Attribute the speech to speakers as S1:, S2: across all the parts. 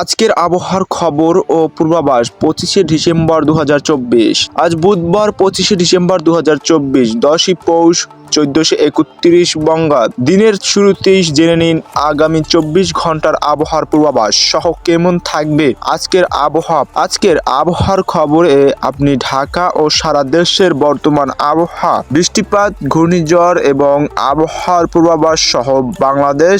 S1: আজকের আবহাওয়ার খবর ও পূর্বাভাস, পঁচিশে ডিসেম্বর দু হাজার চব্বিশ। আজ বুধবার, পঁচিশে ডিসেম্বর দু হাজার চব্বিশ, দশই পৌষ চোদ্দশো একত্রিশ বঙ্গাব্দ দিনের শুরুতেই জেনে নিন আগামী চব্বিশ ঘণ্টার আবহাওয়ার পূর্বাভাস। সহ কেমন থাকবে আজকের আবহাওয়া? আজকের আবহাওয়ার খবরে আপনি ঢাকা ও সারা দেশের বর্তমান আবহাওয়া, বৃষ্টিপাত, ঘূর্ণিঝড় এবং আবহাওয়ার পূর্বাভাস সহ বাংলাদেশ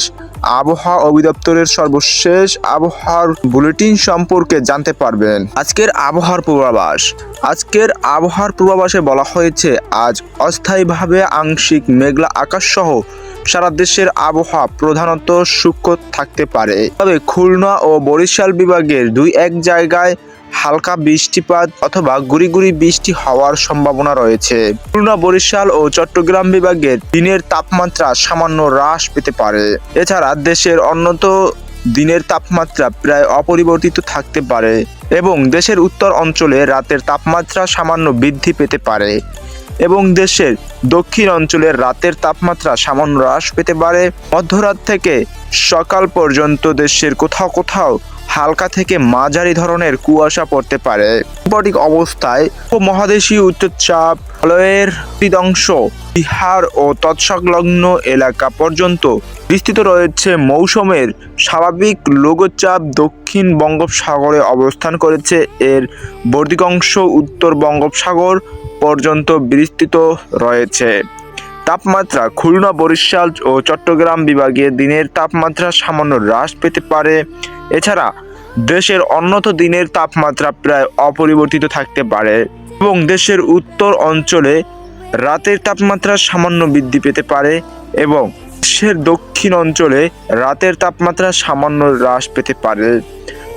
S1: আবহাওয়া অধিদপ্তরের সর্বশেষ আবহাওয়ার বুলেটিন সম্পর্কে জানতে পারবেন। আজকের আবহাওয়ার পূর্বাভাস। আজকের আবহাওয়ার পূর্বাভাসে বলা হয়েছে, আজ অস্থায়ীভাবে আংশিক মেঘলা আকাশ সহ সারা দেশের আবহাওয়া প্রধানত শুষ্ক থাকতে পারে। তবে খুলনা ও বরিশাল বিভাগের দুই এক জায়গায় হালকা বৃষ্টিপাত অথবা গুড়ি গুড়ি বৃষ্টি হওয়ার সম্ভাবনা রয়েছে। খুলনা, বরিশাল ও চট্টগ্রাম বিভাগের দিনের তাপমাত্রা সামান্য হ্রাস পেতে পারে। এছাড়া দেশের অন্যত দিনের তাপমাত্রা প্রায় অপরিবর্তিত থাকতে পারে এবং দেশের উত্তর অঞ্চলে রাতের তাপমাত্রা সামান্য বৃদ্ধি পেতে পারে এবং দেশের দক্ষিণ অঞ্চলের রাতের তাপমাত্রা সামান্য হ্রাস পেতে পারে। মধ্যরাত থেকে সকাল পর্যন্ত দেশের কোথাও কোথাও হালকা থেকে মাঝারি ধরনের কুয়াশা পড়তে পারে। অবস্থায় মহাদেশীয় উচ্চচাপ বলয়ের অংশ বিহার ও তৎসংলগ্ন এলাকা পর্যন্ত বিস্তৃত রয়েছে মৌসুমের স্বাভাবিক লঘুচাপ দক্ষিণ বঙ্গোপসাগরে অবস্থান করেছে। এর বর্ধিকাংশ উত্তর বঙ্গোপসাগর পর্যন্ত বিস্তৃত রয়েছে। তাপমাত্রা খুলনা, বরিশাল ও চট্টগ্রাম বিভাগে দিনের তাপমাত্রা সামান্য হ্রাস পেতে পারে। এছাড়া দেশের অন্যত দিনের তাপমাত্রা প্রায় অপরিবর্তিত থাকতে পারে এবং দেশের উত্তর অঞ্চলে রাতের তাপমাত্রা সামান্য বৃদ্ধি পেতে পারে এবং দেশের দক্ষিণ অঞ্চলে রাতের তাপমাত্রা সামান্য হ্রাস পেতে পারে।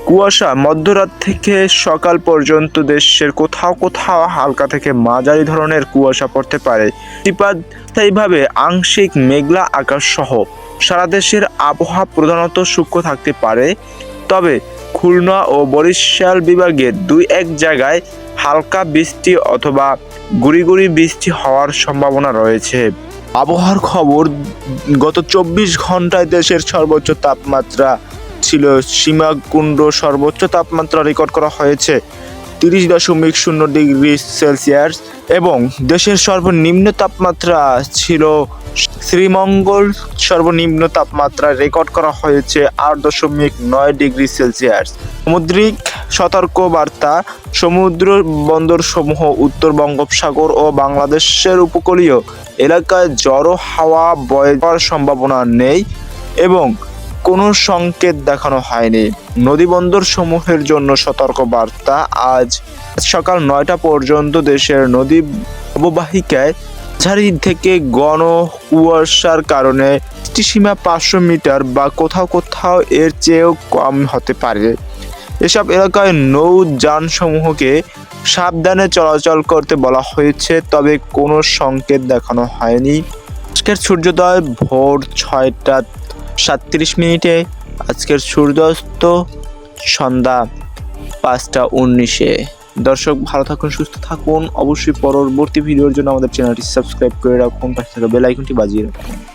S1: কুয়াশা মধ্যরাত থেকে সকাল পর্যন্ত দেশের কোথাও কোথাও হালকা থেকে মাঝারি ধরনের কুয়াশা পড়তে পারে। স্থায়ীভাবে আংশিক মেঘলা আকাশ সহ সারা দেশের আবহাওয়া প্রধানত সূক্ষ্ম থাকতে পারে। তবে খুলনা ও বরিশাল বিভাগের দুই এক জায়গায় হালকা বৃষ্টি অথবা গুড়ি গুড়ি বৃষ্টি হওয়ার সম্ভাবনা রয়েছে। আবহাওয়ার খবর, গত চব্বিশ ঘন্টায় দেশের সর্বোচ্চ তাপমাত্রা ছিল সীমাকুণ্ড সর্বোচ্চ তাপমাত্রা রেকর্ড করা হয়েছে, তিরিশ দশমিক শূন্য ডিগ্রি সেলসিয়াস এবং দেশের সর্বনিম্ন তাপমাত্রা ছিল শ্রীমঙ্গল সর্বনিম্ন তাপমাত্রা রেকর্ড করা হয়েছে আট দশমিক নয় ডিগ্রি সেলসিয়াস। সামুদ্রিক সতর্ক বার্তা সমুদ্র বন্দর সমূহ উত্তর বঙ্গোপসাগর ও বাংলাদেশের উপকূলীয় এলাকায় জড়ো হাওয়া বয়ে যাওয়ার সম্ভাবনা নেই এবং কোনো সংকেত দেখানো হয়নি। নদীবন্দর সমূহের জন্য সতর্ক বার্তা আজ সকাল নয়টা পর্যন্ত দেশের নদী অববাহিকায় ঝাড়ি থেকে ঘন কুয়াশার কারণে সীমা পাঁচশো মিটার বা কোথাও কোথাও এর চেয়েও কম হতে পারে। এসব এলাকায় নৌ যানসমূহকে সাবধানে চলাচল করতে বলা হয়েছে, তবে কোনো সংকেত দেখানো হয়নি। আজকের সূর্যোদয় ভোর ছয়টা সাতত্রিশ মিনিটে। আজকের সূর্যাস্ত সন্ধ্যা পাঁচটা উনিশে। দর্শক, ভালো থাকুন, সুস্থ থাকুন। অবশ্যই পরবর্তী ভিডিওর জন্য আমাদের চ্যানেলটি সাবস্ক্রাইব করে রাখুন। পাশে থাকা বেল আইকনটি বাজিয়ে রাখুন।